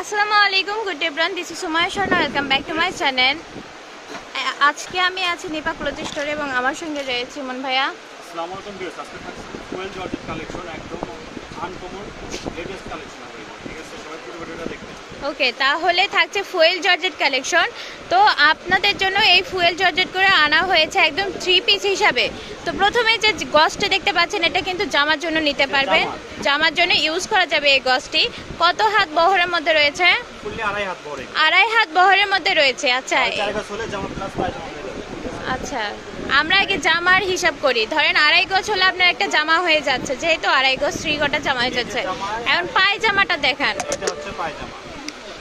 আসসালামু আলাইকুম good everyone this is Sumaya Sharma welcome back to my channel আজকে আমি আছি নেপা ক্লোথ স্টোরে এবং আমার সঙ্গে রয়েছে মন ভাইয়া। আসসালামু আলাইকুম ভিউয়ার্স আজকে থাকছে কোয়েল জর্জেট কালেকশন একদম আনকমন লেটেস্ট কালেকশন ঠিক আছে? ওকে তাহলে থাকছে ফুয়েল জর্জেট কালেকশন। তো আপনাদের জন্য এই ফুয়েল জর্জেট করে আনা হয়েছে একদম থ্রি পিস হিসাবে। তো প্রথমে যে গসটা দেখতে পাচ্ছেন এটা কিন্তু জামার জন্য নিতে পারবেন। জামার। জন্য ইউজ করা যাবে এই গসটি। কত হাত বহরের মধ্যে রয়েছে? আড়াই হাত বহরের মধ্যে রয়েছে আচ্ছা। গাছ আচ্ছা আমরা আগে জামার হিসাব করি। ধরেন আড়াই গজ হলে আপনার একটা জামা হয়ে যাচ্ছে যেহেতু আড়াই গজ থ্রি গোটা জামা হয়ে যাচ্ছে। এখন পায়জামাটা দেখান।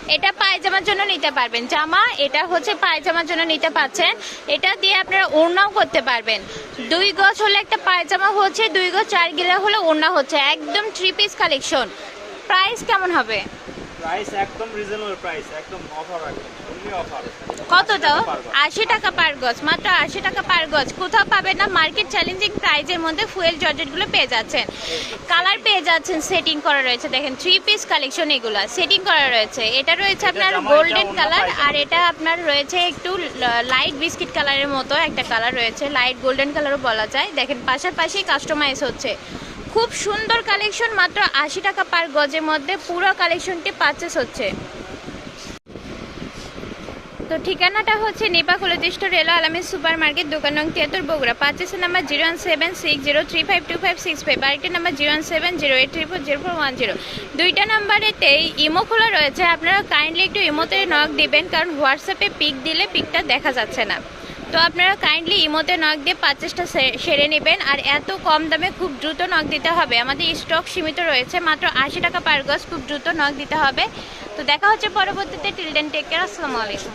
এটা পায়জামার জন্য নিতে পারবেন। জামা, এটা হচ্ছে পায়জামার জন্য নিতে পাচ্ছেন। এটা দিয়ে আপনারা ওড়নাও করতে পারবেন। দুই গজ হলে একটা পায়জামা হচ্ছে, দুই গজ চার গিলা হলে ওড়না হচ্ছে। একদম থ্রি পিস কালেকশন প্রাইস কেমন হবে? প্রাইস একদম রিজনেবল প্রাইস একদম অফার অফার কতটা আশি টাকা পার গজ। মাত্র আশি টাকা পার গজ। কোথাও পাবেন না মার্কেট চ্যালেঞ্জিং প্রাইজের মধ্যে ফুয়েল জর্জেটগুলো পেয়ে যাচ্ছেন। কালার পেয়ে যাচ্ছেন সেটিং করা রয়েছে দেখেন থ্রি পিস কালেকশন এগুলো সেটিং করা রয়েছে। এটা রয়েছে আপনার গোল্ডেন কালার আর এটা আপনার রয়েছে একটু লাইট বিস্কিট কালারের মতো একটা কালার রয়েছে। লাইট গোল্ডেন কালারও বলা যায়। দেখেন পাশাপাশি কাস্টমাইজ হচ্ছে। খুব সুন্দর কালেকশন, মাত্র আশি টাকা পার গজের মধ্যে পুরো কালেকশনটি পারচেস হচ্ছে। তো ঠিকানাটা হচ্ছে নিপা কলেজিষ্ট রেল আলামী সুপার মার্কেট দোকান নং তিয়াত্তর, Bogura. পাঁচেসের number zero one seven six zero three five two five six five আরেকটা number zero one seven zero eight three four zero four one zero দুইটা নাম্বারেতেই ইমো খোলা রয়েছে, আপনারা কাইন্ডলি একটু ইমোতে নক দিবেন, কারণ হোয়াটসঅ্যাপে পিক দিলে পিকটা দেখা যাচ্ছে না। তো আপনারা কাইন্ডলি ইমোতে নক দিয়ে পারচেসটা সেরে নেবেন। আর এত কম দামে খুব দ্রুত নক দিতে হবে। আমাদের স্টক সীমিত রয়েছে। মাত্র আশি টাকা পার গজ খুব দ্রুত নক দিতে হবে। তো দেখা হচ্ছে পরবর্তীতে। টিলডেন টেক কেয়ার আসসালামু আলাইকুম